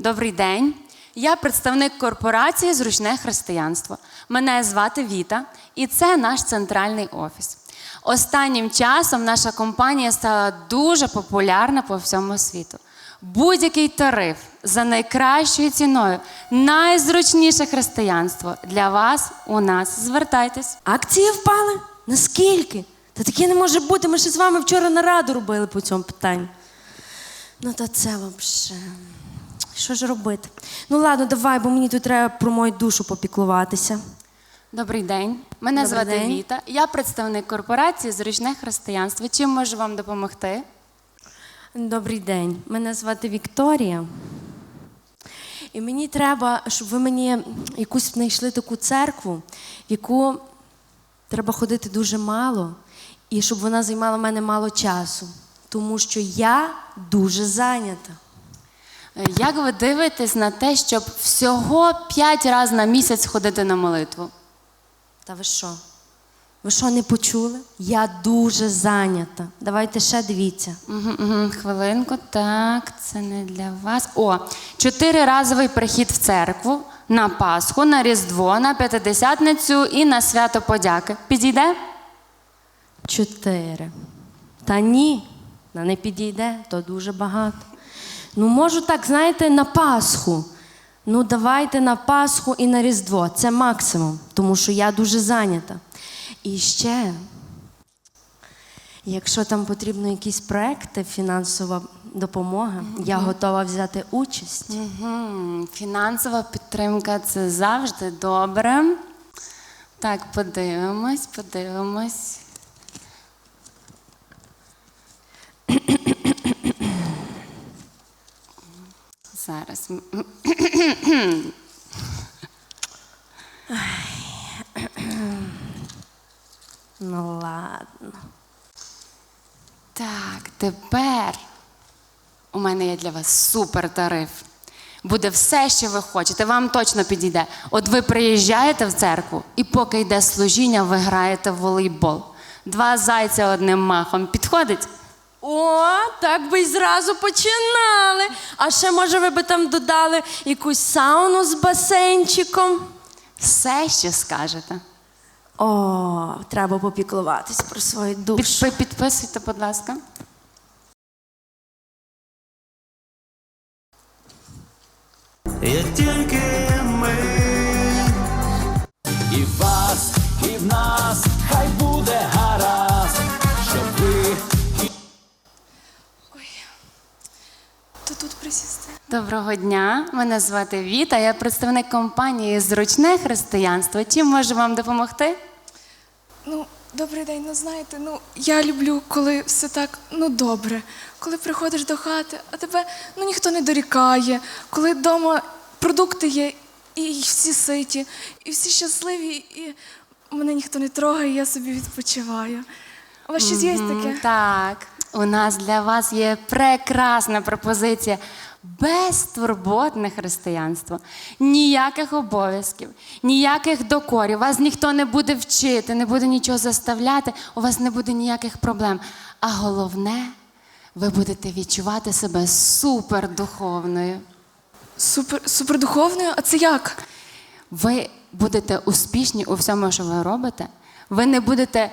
Добрий день. Я представник корпорації Зручне християнство. Мене звати Віта, і це наш центральний офіс. Останнім часом наша компанія стала дуже популярна по всьому світу. Будь-який тариф за найкращою ціною, найзручніше християнство для вас у нас. Звертайтесь. Акції впали? Наскільки? Та таке не може бути. Ми ще з вами вчора нараду робили по цьому питанню. Ну, та це взагалі. Що ж робити? Ну ладно, давай, бо мені тут треба про мою душу попіклуватися. Добрий день. Мене Добрий звати день. Віта. Я представник корпорації Зручне християнство. Чим можу вам допомогти? Добрий день. Мене звати Вікторія. І мені треба, щоб ви мені якусь знайшли таку церкву, в яку треба ходити дуже мало, і щоб вона займала в мене мало часу. Тому що я дуже зайнята. Е, Як ви дивитесь на те, щоб всього 5 разів на місяць ходити на молитву? Та ви що? Ви що не почули? Я дуже зайнята. Давайте ще дивіться. Угу, угу, хвилинку, так, це не для вас. О, чотириразовий прихід в церкву на Пасху, на Різдво, на П'ятидесятницю і на свято подяки. Підійде? Чотири. Та ні, не підійде, то дуже багато. Ну, можу так, знаєте, на Пасху. Ну, давайте на Пасху і на Різдво. Це максимум, тому що я дуже зайнята. І ще, якщо там потрібно якісь проекти, фінансова допомога, я готова взяти участь. Угу. Фінансова підтримка це завжди добре. Так, подивимось, подивимось. Зараз. Ну ладно. Так, тепер у мене є для вас супер тариф. Буде все, що ви хочете, вам точно підійде. От ви приїжджаєте в церкву, і поки йде служіння, ви граєте в волейбол. Два зайця одним махом підходить. О, так би й зразу починали. А ще, може, ви би там додали якусь сауну з басейнчиком. Все, що скажете. О, треба попіклуватись про свою душу. Підпи- підписуйте, будь ласка. Є тільки Доброго дня. Мене звати Віта. Я представник компанії Зручне християнство. Чим можу вам допомогти? Ну, добрий день, ну знаєте, ну я люблю, коли все так ну добре. Коли приходиш до хати, а тебе ну ніхто не дорікає, коли вдома продукти є, і всі ситі, і всі щасливі, і мене ніхто не трогає, я собі відпочиваю. У вас щось є таке? Так, у нас для вас є прекрасна пропозиція. Безтурботне християнство, ніяких обов'язків, ніяких докорів. Вас ніхто не буде вчити, не буде нічого заставляти, у вас не буде ніяких проблем. А головне, ви будете відчувати себе супердуховною. Супер, супердуховною? А це як? Ви будете успішні у всьому, що ви робите. Ви не будете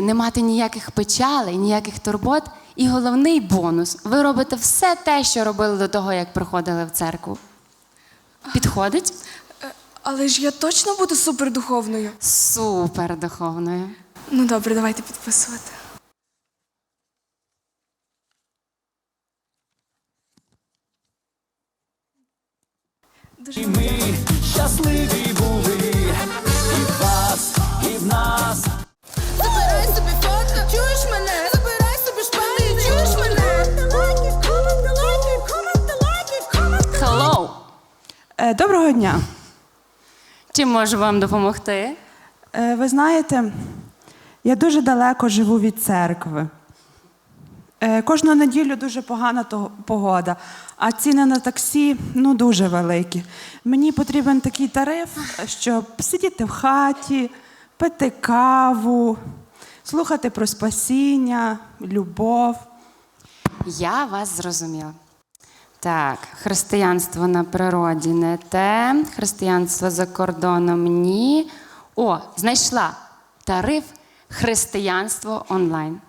не мати ніяких печалей, ніяких турбот. І головний бонус ви робите все те, що робили до того, як приходили в церкву. Підходить? Е, Але ж я точно буду супердуховною. Супер духовною. Ну добре, давайте підписувати. Дуже ми щасливі Доброго дня. Чим можу вам допомогти? Е, Ви знаєте, я дуже далеко живу від церкви. Е, Кожну неділю дуже погана погода, а ціни на таксі ну, дуже великі. Мені потрібен такий тариф, щоб сидіти в хаті, пити каву, слухати про спасіння, любов. Я вас зрозуміла. Так, християнство на природі не те, християнство за кордоном ні. О, знайшла тариф християнство онлайн.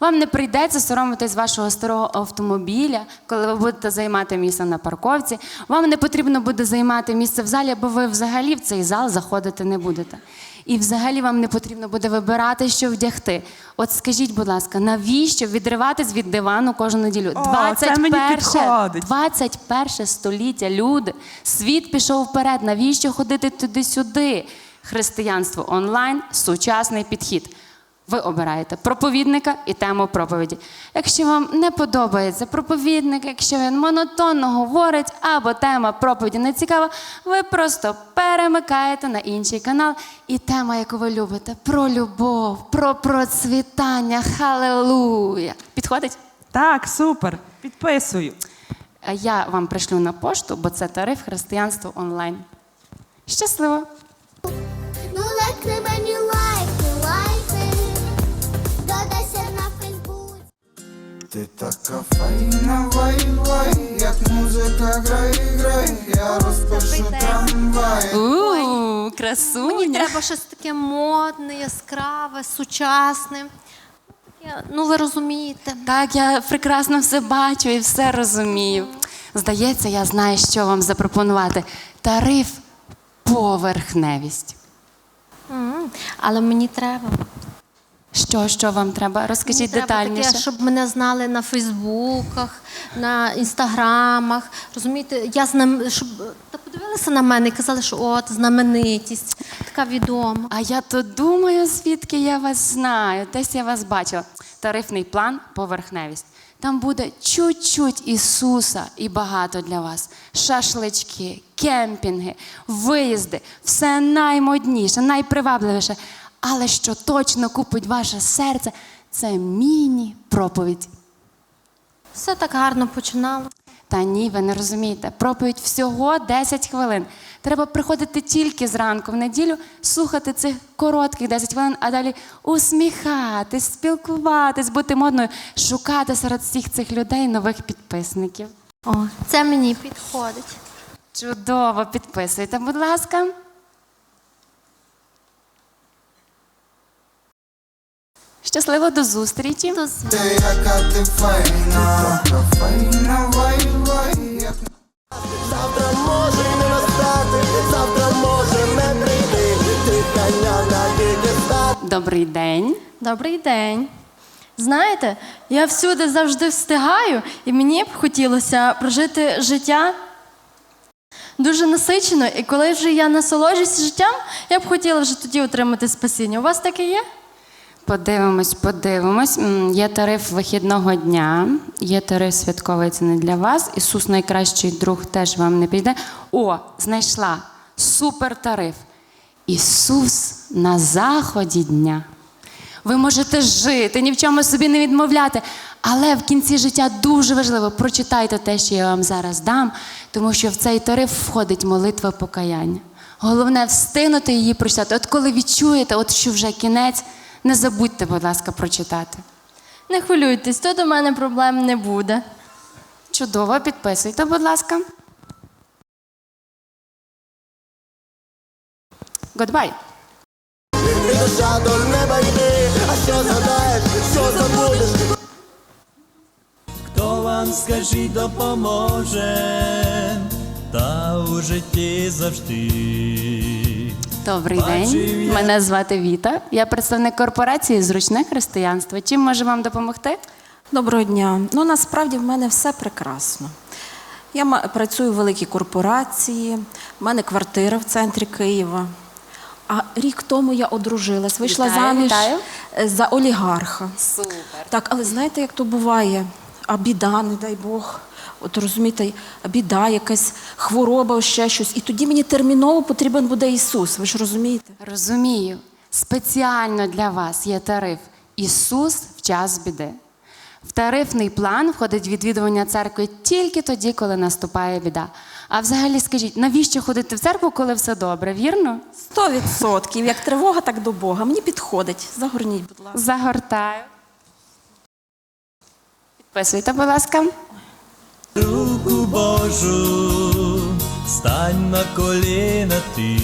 Вам не прийдеться соромитись вашого старого автомобіля, коли ви будете займати місце на парковці. Вам не потрібно буде займати місце в залі, бо ви взагалі в цей зал заходити не будете. І взагалі вам не потрібно буде вибирати, що вдягти. От скажіть, будь ласка, навіщо відриватись від дивану кожну неділю? О, це мені підходить. 21 століття, люди. Світ пішов вперед. Навіщо ходити туди-сюди? Християнство онлайн сучасний підхід. Ви обираєте проповідника і тему проповіді. Якщо вам не подобається проповідник, якщо він монотонно говорить або тема проповіді не цікава, ви просто перемикаєте на інший канал. І тема, яку ви любите, про любов, про процвітання. Халилуя! Підходить? Так, супер. Підписую. Я вам пришлю на пошту, бо це тариф християнство онлайн. Щасливо! Ти така файна, вай, вай, як музика грай, грай, я розпишу трамвай. У, Мені красуня! треба щось таке модне, яскраве, сучасне. Ну, ви розумієте. Так, я прекрасно все бачу і все розумію. Здається, я знаю, що вам запропонувати. Тариф поверхневість. М, Але мені треба. Що, що вам треба? Розкажіть треба детальніше. таке, щоб мене знали на Фейсбуках, на інстаграмах. Розумієте, я знам... щоб та подивилися на мене і казали, що от знаменитість, така відома. А я то думаю, звідки я вас знаю. Десь я вас бачила. Тарифний план поверхневість. Там буде чуть-чуть Ісуса і багато для вас. Шашлички, кемпінги, виїзди, все наймодніше, найпривабливіше. Але що точно купить ваше серце, це міні-проповідь. Все так гарно починало. Та ні, ви не розумієте. Проповідь всього 10 хвилин. Треба приходити тільки зранку в неділю, слухати цих коротких 10 хвилин, а далі усміхатись, спілкуватись, бути модною, шукати серед всіх цих людей нових підписників. О, це мені підходить. Чудово, підписуйте, будь ласка. Щасливо до зустрічі. До як Завтра може не настати, завтра може не прийти, ти коня навіки. Добрий день. Добрий день. Знаєте, я всюди завжди встигаю, і мені б хотілося прожити життя дуже насичено, і коли вже я насолоджуюсь життям, я б хотіла вже тоді отримати спасіння. У вас таке є? Подивимось, подивимось. Є тариф вихідного дня, є тариф святковий, це не для вас. Ісус найкращий друг теж вам не піде. О, знайшла супер тариф. Ісус на заході дня. Ви можете жити, ні в чому собі не відмовляти. Але в кінці життя дуже важливо прочитайте те, що я вам зараз дам, тому що в цей тариф входить молитва покаяння. Головне встигнути її прочитати. От коли відчуєте, от що вже кінець, не забудьте, будь ласка, прочитати. Не хвилюйтесь, то до мене проблем не буде. Чудово, підписуйте, будь ласка. Goodbye. Душа до неба йди, а що згадаєш, що забудеш, Хто вам скажіть допоможе, та у житті завжди. Добрий день. Мене звати Віта. Я представник корпорації Зручне християнство. Чим можу вам допомогти? Доброго дня. Ну насправді в мене все прекрасно. Я працюю в великій корпорації, в мене квартира в центрі Києва. А рік тому я одружилась, вийшла Вітаю, заміж вітаю. за олігарха. Супер. Так, але знаєте, як то буває? А біда, не дай Бог. От розумієте, біда, якась хвороба, ще щось. І тоді мені терміново потрібен буде Ісус. Ви ж розумієте? Розумію. Спеціально для вас є тариф Ісус в час біди. В тарифний план входить відвідування церкви тільки тоді, коли наступає біда. А взагалі скажіть, навіщо ходити в церкву, коли все добре, вірно? Сто відсотків. Як тривога, так до Бога. Мені підходить. Загорніть, будь ласка. Загортаю. Підписуйте, будь ласка. Божу, стань на коліна ти.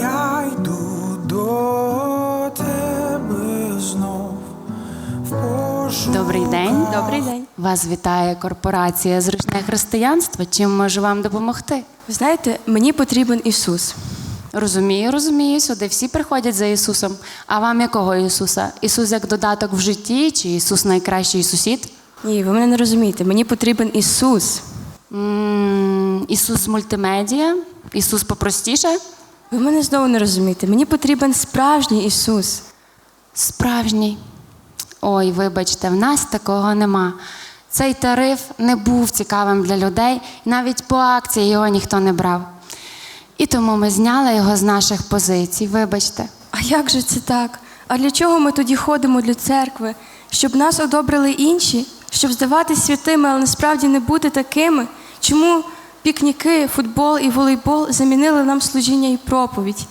Я йду до тебе знов в Добрий день. Добрий день. Вас вітає корпорація Зручне християнство. Чим можу вам допомогти? Ви знаєте, мені потрібен Ісус. Розумію, розумію. Сюди всі приходять за Ісусом. А вам якого Ісуса? Ісус як додаток в житті, чи Ісус найкращий сусід? Ні, ви мене не розумієте. Мені потрібен Ісус. м Ісус з мультимедіа? Ісус попростіше? Ви мене знову не розумієте. Мені потрібен справжній Ісус. Справжній. Ой, вибачте, в нас такого нема. Цей тариф не був цікавим для людей, навіть по акції його ніхто не брав. І тому ми зняли його з наших позицій. Вибачте. А як же це так? А для чого ми тоді ходимо до церкви? Щоб нас одобрили інші, щоб здаватись святими, але насправді не бути такими? Чому пікніки, футбол і волейбол замінили нам служіння і проповідь?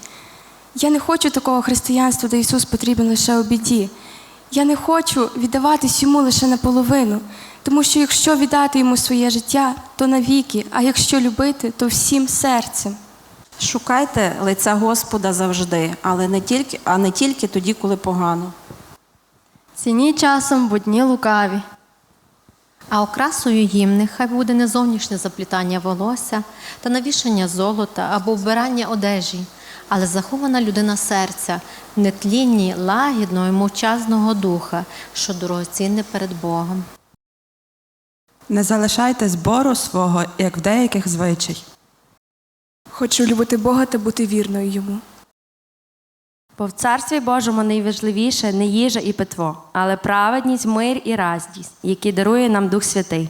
Я не хочу такого християнства, де Ісус потрібен лише у біді. Я не хочу віддаватись йому лише наполовину, тому що якщо віддати йому своє життя, то навіки, а якщо любити, то всім серцем. Шукайте лиця Господа завжди, але не тільки, а не тільки тоді, коли погано. Цініть часом будні лукаві. А окрасою їм нехай буде не зовнішнє заплітання волосся та навішання золота або вбирання одежі, але захована людина серця, в нетлінні лагідного і мовчазного духа, що дорогоцінне перед Богом. Не залишайте збору свого, як в деяких звичай. Хочу любити Бога та бути вірною йому. Бо в царстві Божому найважливіше не їжа і питво, але праведність, мир і радість, які дарує нам Дух Святий.